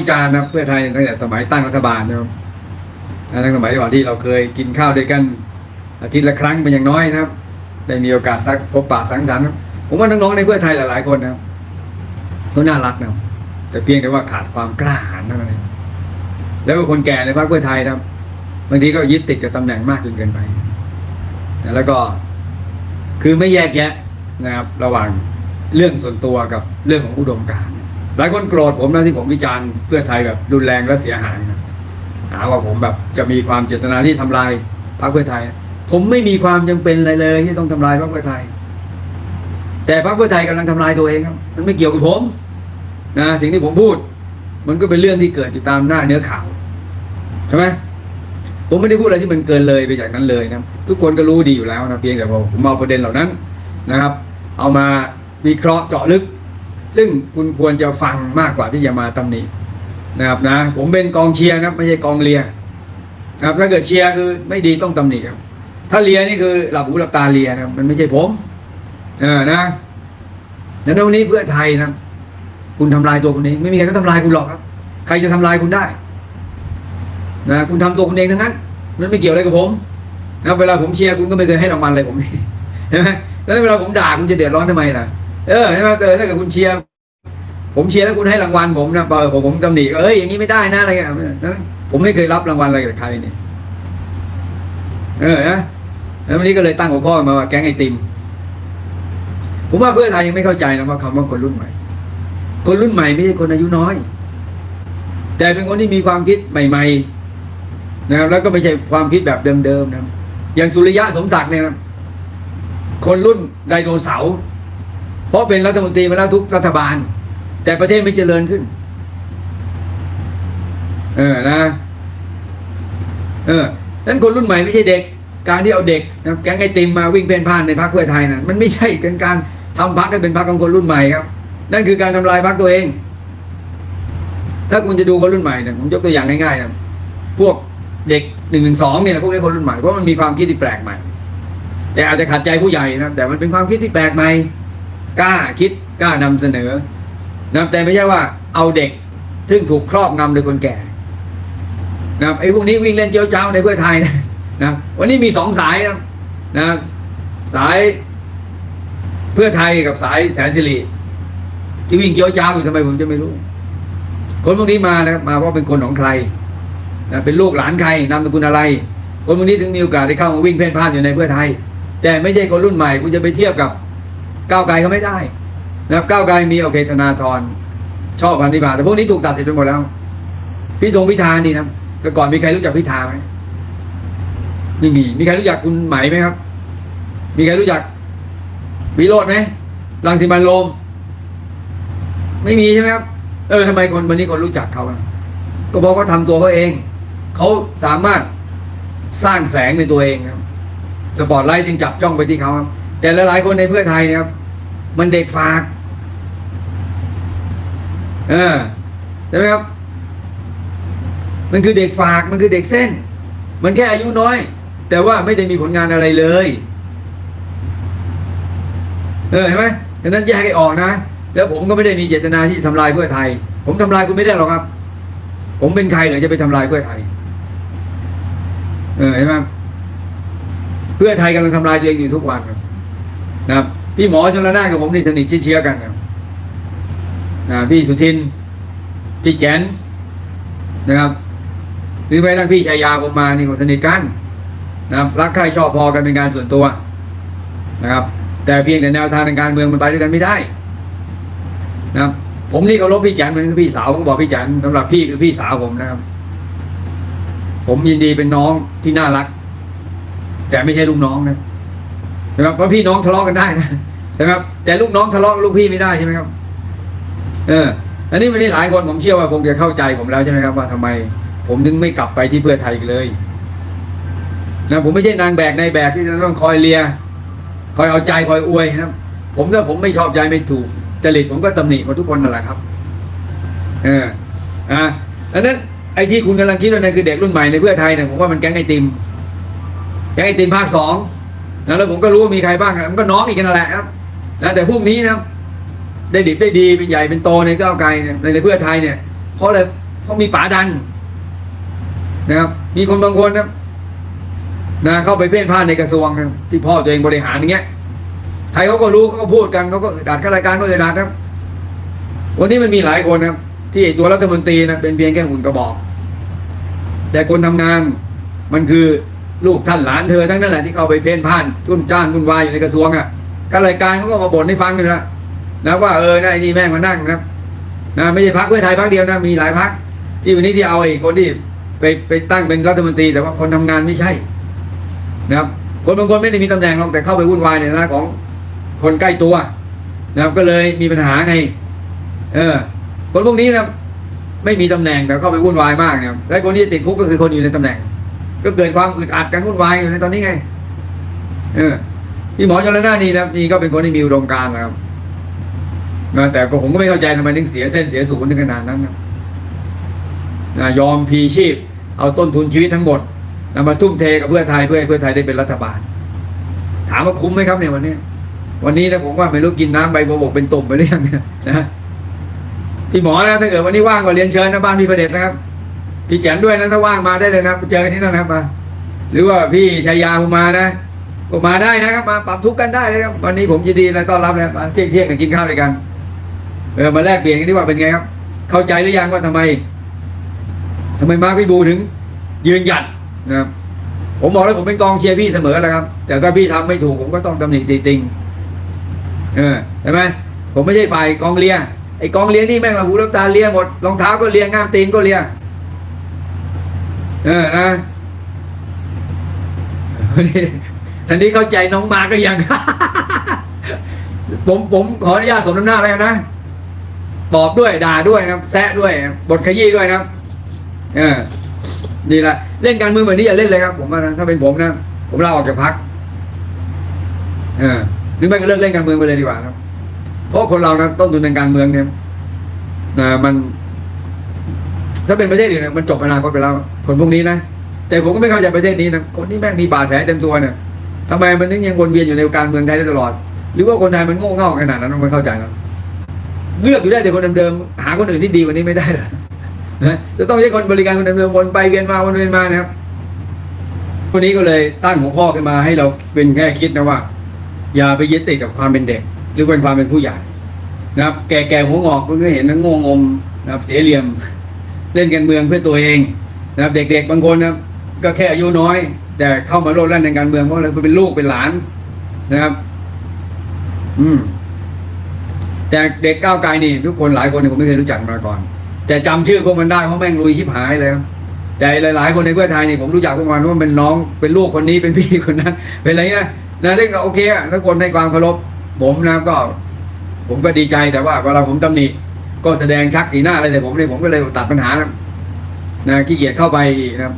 วิจารณ์นะเพื่อไทยตั้งแต่สมัยตั้งรัฐบาลนะครับตั้งสมัยก่อนที่เราเคยกินข้าวด้วยกันอาทิตย์ละครั้งเป็นอย่างน้อยนะครับ ได้มีโอกาสสักพบปะสังสรรค์ผมว่าน้องๆในเพื่อไทยหลายๆคนนะก็น่ารักนะแต่เพียงแต่ว่าขาดความกล้าหาญเท่านั้นเองแล้วก็คนแก่ในพรรคเพื่อไทยนะครับบางทีก็ยึดติดกับตำแหน่งมากจนเกินไปแล้วก็คือไม่แยกแยะนะครับ ระหว่างเรื่องส่วนตัวกับเรื่องของอุดมการณ์ หลายคนโกรธผมนะที่ผมวิจารณ์เพื่อไทยแบบรุนแรงและเสียหายนะหาว่าผมแบบจะมีความเจตนาที่ทำลายพรรคเพื่อไทย ผมไม่มีความจำเป็นอะไรเลยที่ต้องทำลายพรรคเพื่อไทย แต่พรรคเพื่อไทยกำลังทำลายตัวเองครับมันไม่เกี่ยวกับผมนะสิ่งที่ผมพูด มันก็เป็นเรื่องที่เกิดอยู่ตามหน้าเนื้อข่าวใช่ไหมผมไม่ได้พูดอะไรที่มันเกินเลยไปจากนั้นเลยนะทุกคนก็รู้ดีอยู่แล้วนะเพียงแต่ผมเอาประเด็นเหล่านั้นนะครับ เอามาวิเคราะห์เจาะลึก ซึ่งคุณควรจะฟังมากกว่าที่จะมาตำหนินะครับนะ ผมเป็นกองเชียร์นะครับไม่ใช่กองเลียนะครับถ้าเกิดเชียร์คือไม่ดีต้องตำหนิครับ ถ้าเลียนี่คือหลับหูหลับตาเลียนะมันไม่ใช่ผมเออนะแล้วในวันนี้เพื่อไทยนะคุณทำลายตัวคุณเองไม่มีใครก็ทำลายคุณหรอกครับ ใครจะทำลายคุณได้นะคุณทำตัวคุณเองทั้งนั้น มันไม่เกี่ยวอะไรกับผมนะเวลาผมเชียร์คุณก็ไม่เคยให้รางวัลอะไรผมใช่ไหมแล้วเวลาผมด่าคุณจะเดือดร้อนทำไมล่ะ เออใช่ไหมเออถ้าเกิดคุณเชียร์ผมเชียร์แล้วคุณให้รางวัลผมนะเออผมผมตำหนิเอ้ยอย่างนี้ไม่ได้นะอะไรเงี้ยผมไม่เคยรับรางวัลอะไรจากใครนี่เออนะแล้ววันนี้ก็เลยตั้งหัวข้อมาว่าแก๊งไอติม ผมว่าเพื่อไทยยังไม่เข้าใจนะว่าคำว่าคนรุ่นใหม่ คนรุ่นใหม่ไม่ใช่คนอายุน้อย แต่เป็นคนที่มีความคิดใหม่ ๆ นะครับ แล้วก็ไม่ใช่ความคิดแบบเดิมๆนะอย่างสุริยะสมศักดิ์เนี่ยคนรุ่นไดโนเสาร์ เพราะเป็นรัฐมนตรีมาแล้วทุกรัฐบาล แต่ประเทศไม่เจริญขึ้น เออนะ เออนั้นคนรุ่นใหม่ไม่ใช่เด็ก การที่เอาเด็กนะแก๊งไอติมมาวิ่งเพ่นพ่านในพรรคเพื่อไทยนะมันไม่ใช่เป็นการทำพรรคให้เป็นพรรคของคนรุ่นใหม่ครับ นั่นคือการทำลายพรรคตัวเอง ถ้าคุณจะดูคนรุ่นใหม่เนี่ยผมยกตัวอย่างง่ายๆนะพวกเด็กหนึ่งหนึ่งสองเนี่ยพวกนี้คนรุ่นใหม่เพราะมันมีความคิดที่แปลกใหม่ แต่อาจจะขัดใจผู้ใหญ่นะแต่มันเป็นความคิดที่แปลกใหม่ กล้าคิดกล้านำเสนอนะแต่ไม่ใช่ว่าเอาเด็ก ซึ่งถูกครอบงำโดยคนแก่นะไอ้พวกนี้วิ่งเล่นเจ้าเจ้าในเพื่อไทยนะนะวันนี้มีสองสายนะนะสายเพื่อไทยกับสายแสนสิริที่วิ่งเกี้ยวจ้าวอยู่ทำไมผมจะไม่รู้ คนพวกนี้มานะครับมาเพราะเป็นคนของใครนะเป็นลูกหลานใครนามสกุลอะไร คนพวกนี้ถึงมีโอกาสได้เข้ามาวิ่งเพ่นพ่านอยู่ในเพื่อไทย แต่ไม่ใช่คนรุ่นใหม่คุณจะไปเทียบกับ ก้าวไกลเขาไม่ได้นะครับก้าวไกลมีโอเคธนาธรชอบพันธิพาแต่พวกนี้ถูกตัดสิทธิ์ไปหมดแล้ว พี่ธงพิธานี่นะแต่ก่อนมีใครรู้จักพิธาไหมไม่มีมีใครรู้จักคุณไหมไหมครับ มีใครรู้จักวิโรจน์ไหมรังสิมันโรมไม่มีใช่ไหมครับ เออทำไมคนวันนี้คนรู้จักเขาอะก็บอกว่าทำตัวเขาเอง เขาสามารถสร้างแสงในตัวเองครับ สปอตไลท์จึงจับจ้องไปที่เขาครับ แต่หลายๆคนในเพื่อไทยเนะครับ มันเด็กฝาก เออใช่ไหมครับ มันคือเด็กฝากมันคือเด็กเส้น มันแค่อายุน้อย แต่ว่าไม่ได้มีผลงานอะไรเลย เออเห็นไหมดังนั้นแยกให้ออกนะ แล้วผมก็ไม่ได้มีเจตนาที่จะทำลายเพื่อไทย ผมทำลายคุณไม่ได้หรอกครับ ผมเป็นใครเหรอจะไปทำลายเพื่อไทย เออเห็นไหมเพื่อไทยกำลังทำลายตัวเองอยู่ทุกวันครับนะครับ พี่หมอชนละนานกับผมนี่สนิทชิดเชื้อกันครับนะพี่สุทิน พี่แกนนะครับหรือไปทั้งพี่ชายาผมมานี่ก็สนิทกันนะครับรักใครชอบพอกันเป็นการส่วนตัวนะครับ แต่เพียงแต่แนวทางทางการเมืองมันไปด้วยกันไม่ได้นะครับผมนี่เคารพพี่แจนมันคือพี่สาวผมบอกพี่แจนสำหรับพี่คือพี่สาวผมนะครับ ผมยินดีเป็นน้องที่น่ารัก แต่ไม่ใช่ลูกน้องนะนะครับเพราะพี่น้องทะเลาะกันได้นะ นะครับ แต่ลูกน้องทะเลาะกับลูกพี่ไม่ได้ใช่ไหมครับ เออ อันนี้วันนี้หลายคนผมเชื่อว่าคงจะเข้าใจผมแล้วใช่ไหมครับ ว่าทำไม ผมถึงไม่กลับไปที่เพื่อไทยเลยนะผมไม่ใช่นางแบกในายแบกที่จะต้องคอยเลีย คอยเอาใจคอยอวยนะผมถ้าผมไม่ชอบใจไม่ถูกจริตผมก็ตำหนิมาทุกคนนั่นแหละครับ เอออะดังนั้นไอ้ที่คุณกำลังคิดว่านั่นคือเด็กรุ่นใหม่ในเพื่อไทยเนี่ยผมว่ามันแก๊งไอติมแก๊งไอติมภาคสองนะแล้วผมก็รู้ว่ามีใครบ้างนะมันก็น้องอีกกันนั่นแหละครับ นะแต่พวกนี้นะได้ดิบได้ดีเป็นใหญ่เป็นโตในก้าวไกลเนี่ยในในเพื่อไทยเนี่ยเพราะอะไรเพราะมีป๋าดันนะครับ มีคนบางคนนะนะเข้าไปเพ่นพ่านในกระทรวงนะที่พ่อตัวเองบริหารอย่างเงี้ยใครเขาก็รู้เขาก็พูดกันเขาก็ดอัดข้ารายการก็อึดอัดครับ วันนี้มันมีหลายคนนะครับที่ตัวรัฐมนตรีนะเป็นเพียงแค่หุ่นกระบอก แต่คนทำงานมันคือลูกท่านหลานเธอทั้งนั้นแหละที่เข้าไปเพ่นพ่านทุ่นจ้านทุ่นวายอยู่ในกระทรวงอะ ข้ารายการเขาก็มาบ่นให้ฟังด้วยนะนะว่าเออนะไอ้นี่แม่งมานั่งนะนะไม่ใช่พักเพื่อไทยพักเดียวนะมีหลายพักที่วันนี้ที่เอาไอ้คนที่ไปไปตั้งเป็นรัฐมนตรีแต่ว่าคนทำงานไม่ใช่นะครับ คนบางคนไม่ได้มีตำแหน่งหรอกแต่เข้าไปวุ่นวายในฐานะของคนใกล้ตัวนะครับก็เลยมีปัญหาไง เออ คนพวกนี้นะไม่มีตำแหน่งแต่เข้าไปวุ่นวายมากเนี่ยและคนที่ติดคุกก็คือคนอยู่ในตำแหน่ง ก็เกิดความอึดอัดกันวุ่นวายอยู่ในตอนนี้ไง เออ พี่หมอชลนานี่นะนี่ก็เป็นคนที่มีอุดมการณ์นะครับนะแต่ก็ผมก็ไม่เข้าใจทำไมถึงเสียเส้นเสียศูนย์ถึงขนาดนั้นนะนะยอมพีชีพ เอาต้นทุนชีวิตทั้งหมดนำมาทุ่มเทกับเพื่อไทยเพื่อให้เพื่อไทยได้เป็นรัฐบาล ถามว่าคุ้มไหมครับเนี่ยวันนี้ วันนี้นะผมว่าไม่รู้กินน้ำใบบัวบกเป็นตุ่มไปหรือยังนะพี่หมอนะถ้าเกิดวันนี้ว่างก็เรียนเชิญนะบ้านพี่ประเด็จนะครับ พี่แจนด้วยนะถ้าว่างมาได้เลยนะเจอกันที่นั่นนะครับมา หรือว่าพี่ชายาผมมานะ ก็มาได้นะครับ มาปรับทุกข์กันได้นะครับ วันนี้ผมยินดีนะต้อนรับนะมาเที่ยงเที่ยงกันกินข้าวด้วยกันเออมาแลกเปลี่ยนกันดีกว่าเป็นไงครับ เข้าใจหรือยังว่าทำไมทำไมมาร์คพี่บูถึง ยืนหยัดนะครับผมบอกแล้วผมเป็นกองเชียร์พี่เสมอแล้วครับ แต่ถ้าพี่ทำไม่ถูกผมก็ต้องตำหนิตีติงเออใช่ไหมผมไม่ใช่ฝ่ายกองเลียไอ้กองเลียนี่แม่งละหูรับตาเลียหมดรองเท้าก็เลียง่ามตีนก็เลียเออนะ ทันนี้เข้าใจน้องมาก็ยัง ผมผมขออนุญาตสมน้ำหน้าแล้วกันนะตอบด้วยด่าด้วยนะแซะด้วยบทขยี้ด้วยนะเออนี่แหละเล่นการเมืองแบบนี้อย่าเล่นเลยครับ ผมว่านะถ้าเป็นผมนะผมลาออกจากพักเออหรือไม่ก็เลิกเล่นการเมืองไปเลยดีกว่าครับ เพราะคนเรานะต้นทุนทางการเมืองเนี่ยนะมัน ถ้าเป็นประเทศอื่นเนี่ยมันจบอนาคตไปแล้ว คนพวกนี้นะแต่ผมก็ไม่เข้าใจประเทศนี้นะคนที่แม่งมีบาดแผลเต็มตัวเนี่ย ทำไมมันยังวนเวียนอยู่ในการเมืองไทยได้ตลอด หรือว่าคนไทยมันโง่เง่าขนาดนั้นมันไม่เข้าใจแล้วเลือกอยู่ได้แต่คนเดิมๆหาคนอื่นที่ดีกว่านี้ไม่ได้เหรอนะจะต้องใช้คนบริการคนเดิมๆวนไปเวียนมาวนเวียนมานะครับวันนี้ก็เลยตั้งหัวข้อขึ้นมาให้เราเป็นแค่คิดนะว่า อย่าไปยึดติดกับความเป็นเด็ก หรือเป็นความเป็นผู้ใหญ่นะครับ แก่ๆหัวงอกก็เห็นนังงงมนะครับเสียเหลี่ยม เล่นกันเมืองเพื่อตัวเองนะครับ เด็ก ๆ บางคนนะครับ ก็แค่อายุน้อย แต่เข้ามาโลดแล่นในการเมืองเพราะอะไรเพราะเป็นลูกเป็นหลานนะครับ อืม แต่เด็กก้าวไกลนี่ ทุกคนหลายคนเนี่ยผมไม่เคยรู้จักมาก่อน แต่จำชื่อพวกมันได้เพราะแม่งลุยชิบหายเลยแต่หลาย ๆ คนในเพื่อไทยนี่ผมรู้จักพวกมันว่าเป็นน้องเป็นลูกคนนี้เป็นพี่คนนั้น เป็นอะไรเงี้ยนะซึ่งก็โอเคอะถ้าคนให้ความเคารพผมนะก็ ผมก็ดีใจแต่ว่าเวลาผมตำหนิก็แสดงชักสีหน้าอะไรแต่ผมเนี่ยผมก็เลยตัดปัญหานะขี้เกียจเข้าไปนะครับ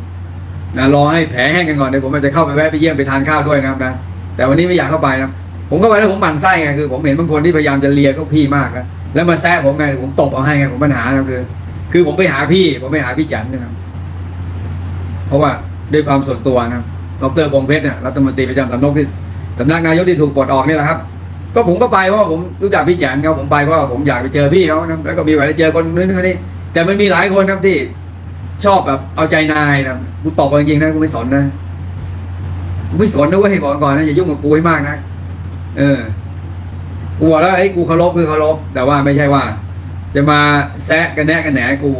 นะรอให้แผลแห้งกันก่อนเดี๋ยวผมอาจจะเข้าไปแวะไปเยี่ยมไปทานข้าวด้วยนะครับนะแต่วันนี้ไม่อยากเข้าไปนะผมเข้าไปแล้วผมหมั่นไส้ไงคือ ผมเห็นบางคนที่พยายามจะเลียก็พี่มากนะแล้วมาแซะผมไงผมตบเอาให้ไงผมปัญหานะคือ คือผมไปหาพี่ ผมไปหาพี่จันนะครับเพราะว่าด้วยความส่วนตัวนะครับดรพงเพชรเนี่ยรัฐมนตรีประจำสำนักที่สำนักนายกที่ถูกปลดออกนี่แหละครับ ก็ผมก็ไปเพราะว่าผมรู้จักพี่แจนครับผมไปเพราะว่าผมอยากไปเจอพี่เขานะแล้วก็มีโอกาสได้เจอคนนู้นคนนี้แต่มันมีหลายคนครับที่ ชอบแบบเอาใจนายนะกูตอบจริงๆนะกูไม่สนนะกูไม่สนนะเว้ยบอกก่อนนะอย่ายุ่งกับกูให้มากนะเออกูบอกแล้วไอ้กูเคารพคือเคารพแต่ว่าไม่ใช่ว่า จะมาแซะกันแนะกันแหนกู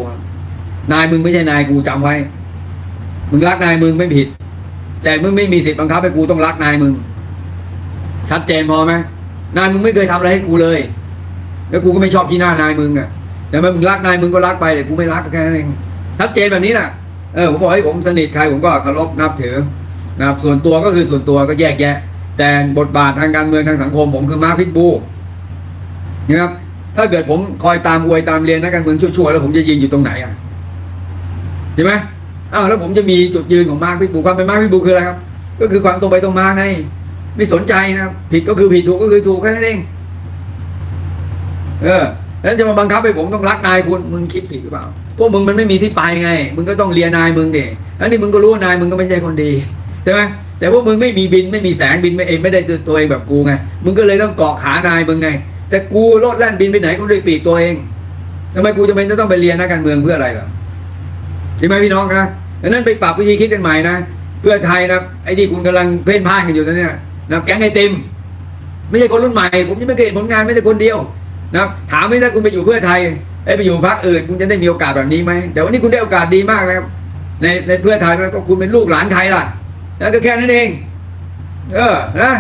นายมึงไม่ใช่นายกูจำไว้ มึงรักนายมึงไม่ผิด แต่มึงไม่มีสิทธิ์บังคับให้กูต้องรักนายมึง ชัดเจนพอไหมนายมึงไม่เคยทำอะไรให้กูเลย แล้วกูก็ไม่ชอบที่หน้านายมึงอะแต่เมื่อมึงรักนายมึงก็รักไปแต่กูไม่รักแค่นั้นเอง ชัดเจนแบบนี้นะเออผมบอกให้ผมสนิทใครผมก็เคารพนับถือนะครับส่วนตัวก็คือส่วนตัวก็แยกแยะ แต่บทบาททางการเมืองทางสังคม ผมคือมาร์คพิทบูนะครับถ้าเกิดผมคอยตามอวยตามเรียนนักการเมืองชั่วๆแล้วผมจะยืนอยู่ตรงไหนอะใช่ไหมอ้าวแล้วผมจะมีจุดยืนของมาร์คพิทบูความเป็นมาร์คพิทบูคืออะไรครับ ก็คือความตรงไปตรงมาไงไม่สนใจนะครับผิดก็คือผิดถูกก็คือถูกแค่นั้นเองเออ แล้วจะมาบังคับให้ผมต้องรักนายคุณมึงคิดผิดหรือเปล่า พวกมึงมันไม่มีที่ไปไง มึงก็ต้องเลียนายมึงเด็แล้วนี่มึงก็รู้ว่านายมึงก็ไม่ใช่คนดีใช่ไหมแต่พวกมึงไม่มีบินไม่มีแสงบินไม่เองไม่ได้ตัวเองแบบกูไง มึงก็เลยต้องเกาะขานายมึงไง แต่กูโลดแล่นบินไปไหนก็ด้วยปีกตัวเองทำไมกูจะเป็นจะต้องไปเรียนนักการเมืองเพื่ออะไรล่ะช่ไหมพี่น้องนะดังนั้นไปปรับวิธีคิดกันใหม่นะเพื่อไทยนะไอ้ที่คุณกำลังเพ่นพ่านกันอยู่ตอนนี้นะแก๊งไอติม ไม่ใช่คนรุ่นใหม่ ผมยังไม่เคยเห็นผลงานไม่แต่คนเดียว นะถามไม่ได้คุณไปอยู่เพื่อไทยไอ้ยไปอยู่พรรคอื่นคุณจะได้มีโอกาสแบบนี้ไหมแต่วันนี้คุณได้โอกาสดีมากนะครับในในเพื่อไทยแล้วก็คุณเป็นลูกหลานใครล่ะแล้วก็แค่นั้นเอง เออนะ